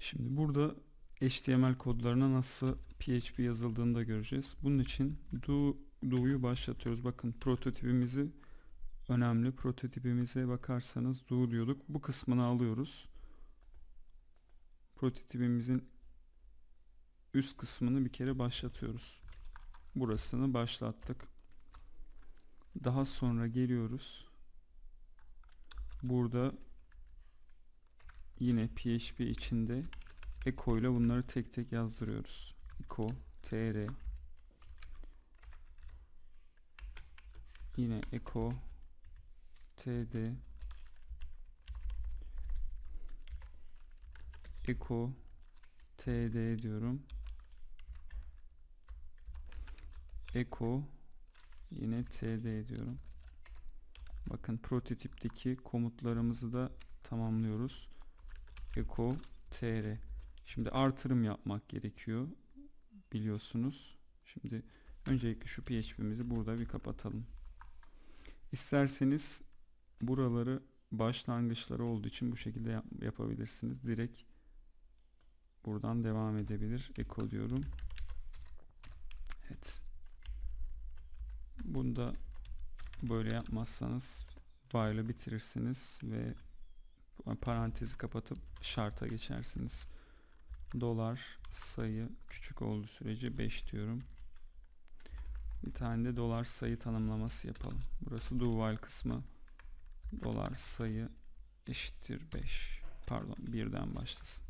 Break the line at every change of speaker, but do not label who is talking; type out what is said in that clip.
Şimdi burada HTML kodlarına nasıl PHP yazıldığını da göreceğiz. Bunun için do, do'yu başlatıyoruz. Bakın prototipimizi önemli. Prototipimize bakarsanız do diyorduk. Bu kısmını alıyoruz. Prototipimizin üst kısmını bir kere başlatıyoruz. Burasını başlattık. Daha sonra geliyoruz. Burada yine PHP içinde echo ile bunları tek tek yazdırıyoruz. Echo tr yine echo td echo td diyorum. Echo yine td diyorum. Bakın prototipteki komutlarımızı da tamamlıyoruz. Echo tr. Şimdi artırım yapmak gerekiyor. Biliyorsunuz. Şimdi öncelikle şu PHP'mizi burada bir kapatalım. İsterseniz buraları başlangıçları olduğu için bu şekilde yap- yapabilirsiniz. Direkt buradan devam edebilir. Echo diyorum. Evet. Bunda böyle yapmazsanız while'ı bitirirsiniz ve parantezi kapatıp şarta geçersiniz. Dolar sayı küçük olduğu sürece 5 diyorum. Bir tane de dolar sayı tanımlaması yapalım. Burası while kısmı. Dolar sayı eşittir 5. Pardon birden başlasın.